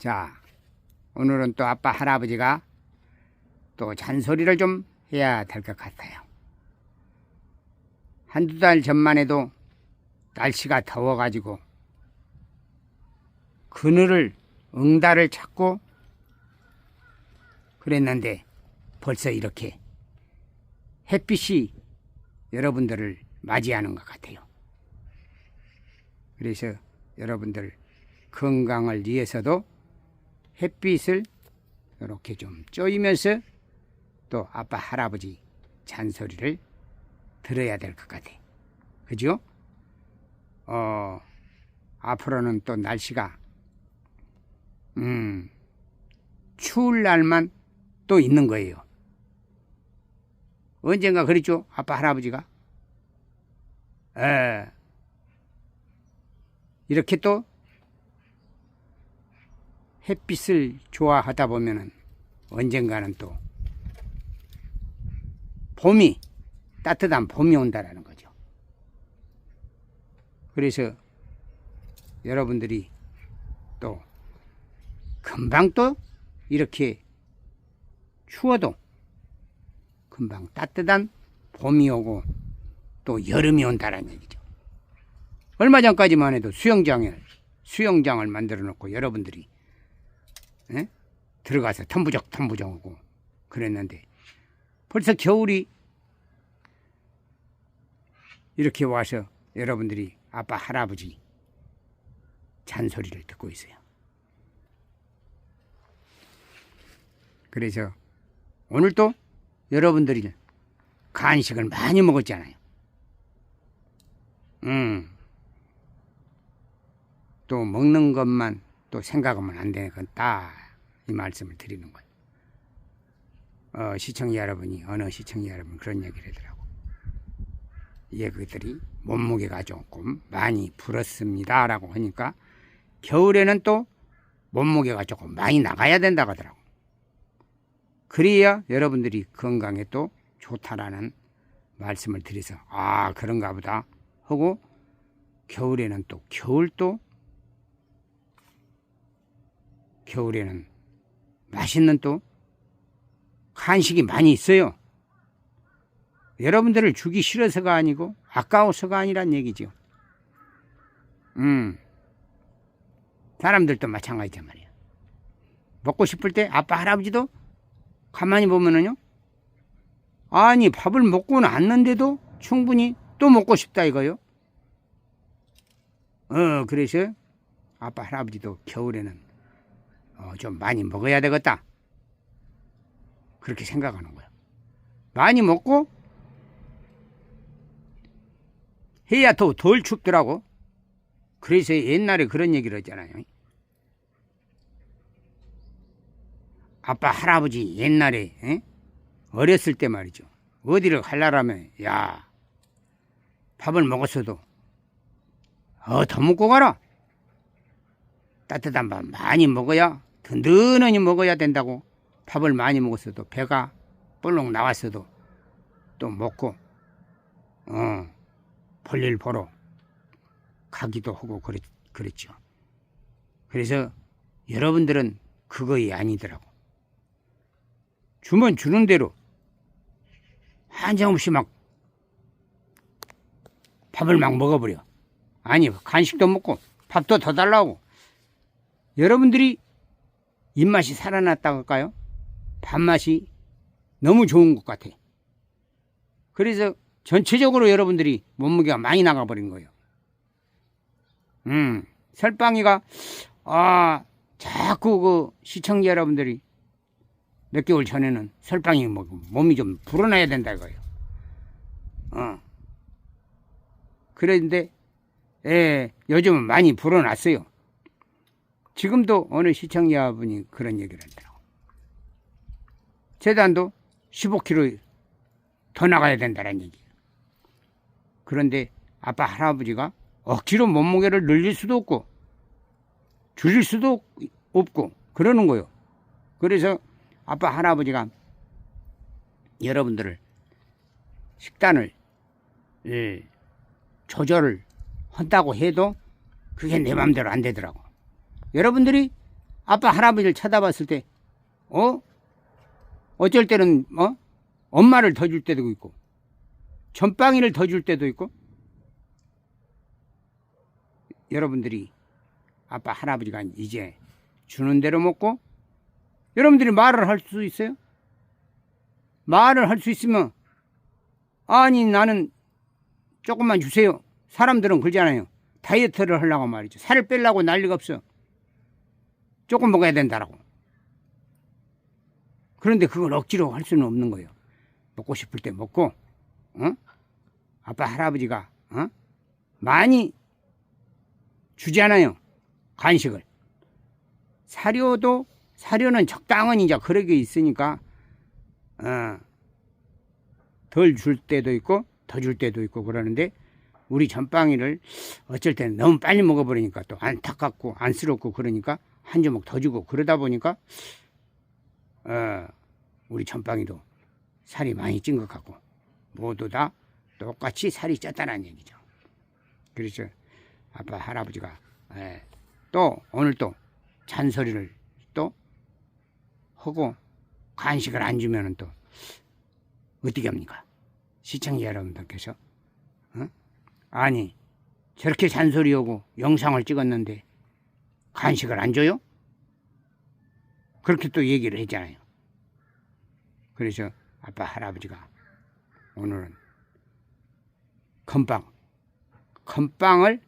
자, 오늘은 또 아빠 할아버지가 또 잔소리를 좀 해야 될 것 같아요. 한두 달 전만 해도 날씨가 더워가지고 그늘을 응달을 찾고 그랬는데 벌써 이렇게 햇빛이 여러분들을 맞이하는 것 같아요. 그래서 여러분들 건강을 위해서도 햇빛을 이렇게 좀 쬐이면서 또 아빠 할아버지 잔소리를 들어야 될 것 같아. 그죠? 어, 앞으로는 또 날씨가, 음, 추울 날만 또 있는 거예요. 언젠가 그랬죠? 아빠 할아버지가. 에, 이렇게 또 햇빛을 좋아하다 보면은 언젠가는 또 봄이 따뜻한 봄이 온다라는 거죠. 그래서 여러분들이 또 금방 또 이렇게 추워도 금방 따뜻한 봄이 오고 또 여름이 온다라는 얘기죠. 얼마 전까지만 해도 수영장을 수영장을 만들어 놓고 여러분들이 예? 들어가서 텀부적 텀부적 하고 그랬는데 벌써 겨울이 이렇게 와서 여러분들이 아빠 할아버지 잔소리를 듣고 있어요. 그래서 오늘도 여러분들이 간식을 많이 먹었잖아요. 음. 또 먹는 것만 또 생각하면 안 되는 건딱이 말씀을 드리는 거예요. 어, 시청자 여러분이 어느 시청자 여러분 그런 얘기를 하더라고. 얘그들이 몸무게가 조금 많이 불었습니다라고 하니까 겨울에는 또 몸무게가 조금 많이 나가야 된다고 하더라고. 그래야 여러분들이 건강에 또 좋다라는 말씀을 드려서 아 그런가 보다 하고 겨울에는 또 겨울도 겨울에는 맛있는 또 간식이 많이 있어요. 여러분들을 주기 싫어서가 아니고 아까워서가 아니란 얘기죠. 음. 사람들도 마찬가지란 말이야. 먹고 싶을 때 아빠 할아버지도 가만히 보면은요. 아니 밥을 먹고 났는데도 충분히 또 먹고 싶다 이거요. 어 그래서 아빠 할아버지도 겨울에는 어, 좀 많이 먹어야 되겠다. 그렇게 생각하는 거야. 많이 먹고 해야 더 덜 춥더라고. 그래서 옛날에 그런 얘기를 했잖아요. 아빠 할아버지 옛날에 에? 어렸을 때 말이죠. 어디를 갈라라면 야 밥을 먹었어도 어 더 먹고 가라. 따뜻한 밥 많이 먹어야 든든하니 먹어야 된다고 밥을 많이 먹었어도 배가 볼록 나왔어도 또 먹고 어 볼일 보러 가기도 하고 그랬, 그랬죠. 그래서 여러분들은 그거이 아니더라고. 주면 주는 대로 한정없이 막 밥을 막 먹어버려. 아니 간식도 먹고 밥도 더 달라고. 여러분들이 입맛이 살아났다고 할까요? 밥맛이 너무 좋은 것 같아. 그래서 전체적으로 여러분들이 몸무게가 많이 나가버린 거예요. 음, 설빵이가, 아, 자꾸 그 시청자 여러분들이 몇 개월 전에는 설빵이 뭐 몸이 좀 불어나야 된다 이거예요. 어. 그런데, 예, 요즘은 많이 불어났어요. 지금도 어느 시청자분이 그런 얘기를 하더라고. 재단도 15kg 더 나가야 된다는 얘기. 그런데 아빠 할아버지가 억지로 몸무게를 늘릴 수도 없고 줄일 수도 없고 그러는 거요. 그래서 아빠 할아버지가 여러분들을 식단을 예, 조절을 한다고 해도 그게 내 마음대로 안 되더라고. 여러분들이 아빠 할아버지를 쳐다봤을 때 어? 어쩔 때는 어? 엄마를 더 줄 때도 있고 전빵이를 더 줄 때도 있고 여러분들이 아빠 할아버지가 이제 주는 대로 먹고 여러분들이 말을 할 수 있어요? 말을 할 수 있으면 아니 나는 조금만 주세요. 사람들은 그러잖아요. 다이어트를 하려고 말이죠. 살을 빼려고 난리가 없어. 조금 먹어야 된다라고. 그런데 그걸 억지로 할 수는 없는 거예요. 먹고 싶을 때 먹고, 어? 아빠 할아버지가 어? 많이 주잖아요. 간식을. 사료도 사료는 적당한 이제 그런 게 있으니까 어, 덜 줄 때도 있고 더 줄 때도 있고 그러는데 우리 전빵이를 어쩔 때는 너무 빨리 먹어버리니까 또 안타깝고 안쓰럽고 그러니까 한 주먹 더 주고 그러다 보니까 어, 우리 전빵이도 살이 많이 찐 것 같고 모두 다 똑같이 살이 쪘다는 얘기죠. 그래서 아빠 할아버지가 예, 또 오늘 또 잔소리를 또 하고 간식을 안 주면은 또 어떻게 합니까? 시청자 여러분들께서 어? 아니 저렇게 잔소리하고 영상을 찍었는데 간식을 안 줘요? 그렇게 또 얘기를 했잖아요. 그래서 아빠 할아버지가 오늘은 건빵 건빵을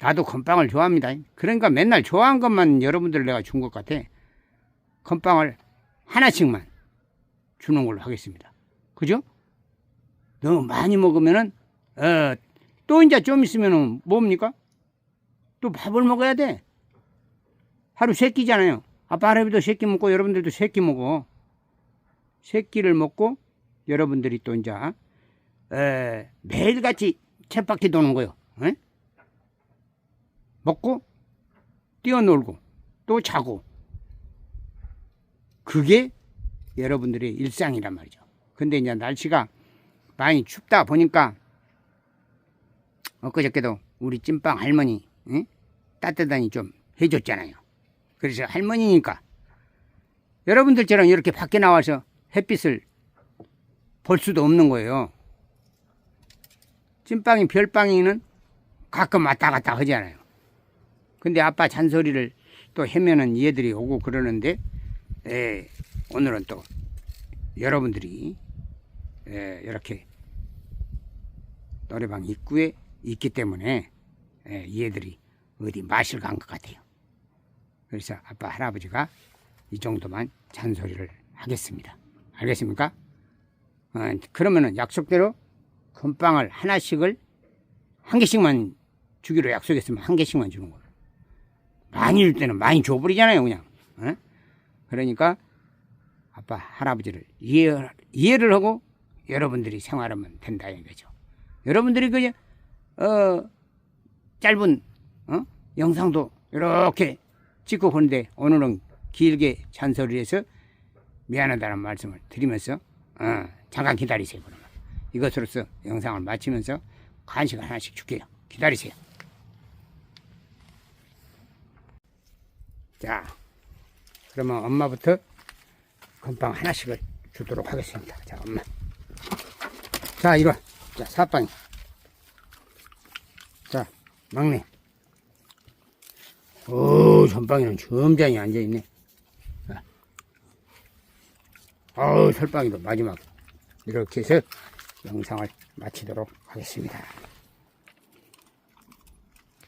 나도 건빵을 좋아합니다. 그러니까 맨날 좋아한 것만 여러분들 내가 준 것 같아. 건빵을 하나씩만 주는 걸로 하겠습니다. 그죠? 너무 많이 먹으면은 어, 또 이제 좀 있으면은 뭡니까? 또 밥을 먹어야 돼. 하루 세 끼잖아요. 아빠 할아버지도 세끼 먹고 여러분들도 세끼 먹어. 세 끼를 먹고 여러분들이 또 이제 에, 매일같이 쳇바퀴 도는 거요. 에? 먹고 뛰어놀고 또 자고 그게 여러분들의 일상이란 말이죠. 근데 이제 날씨가 많이 춥다 보니까 엊그저께도 우리 찐빵 할머니 응? 따뜻하니 좀 해줬잖아요. 그래서 할머니니까 여러분들처럼 이렇게 밖에 나와서 햇빛을 볼 수도 없는 거예요. 찐빵이 별빵이는 가끔 왔다 갔다 하잖아요. 근데 아빠 잔소리를 또 해면은 얘들이 오고 그러는데 에, 오늘은 또 여러분들이 에, 이렇게 노래방 입구에 있기 때문에 에, 얘들이 어디 마실 간 것 같아요. 그래서 아빠 할아버지가 이 정도만 잔소리를 하겠습니다. 알겠습니까? 어, 그러면은 약속대로 금빵을 하나씩을 한 개씩만 주기로 약속했으면 한 개씩만 주는 거예요. 많이 줄 때는 많이 줘버리잖아요, 그냥. 어? 그러니까 아빠 할아버지를 이해, 이해를 하고 여러분들이 생활하면 된다 이거죠. 여러분들이 그냥 어, 짧은 어? 영상도 이렇게 찍고 보는데 오늘은 길게 잔소리를 해서 미안하다는 말씀을 드리면서 어, 잠깐 기다리세요 그러면. 이것으로서 영상을 마치면서 간식 하나씩 줄게요. 기다리세요. 자 그러면 엄마부터 건빵 하나씩을 주도록 하겠습니다. 자 엄마. 자 이리 와자 사빵이 자 막내 오, 전빵이는 점장이 앉아있네. 아우, 설빵이도 마지막. 이렇게 해서 영상을 마치도록 하겠습니다.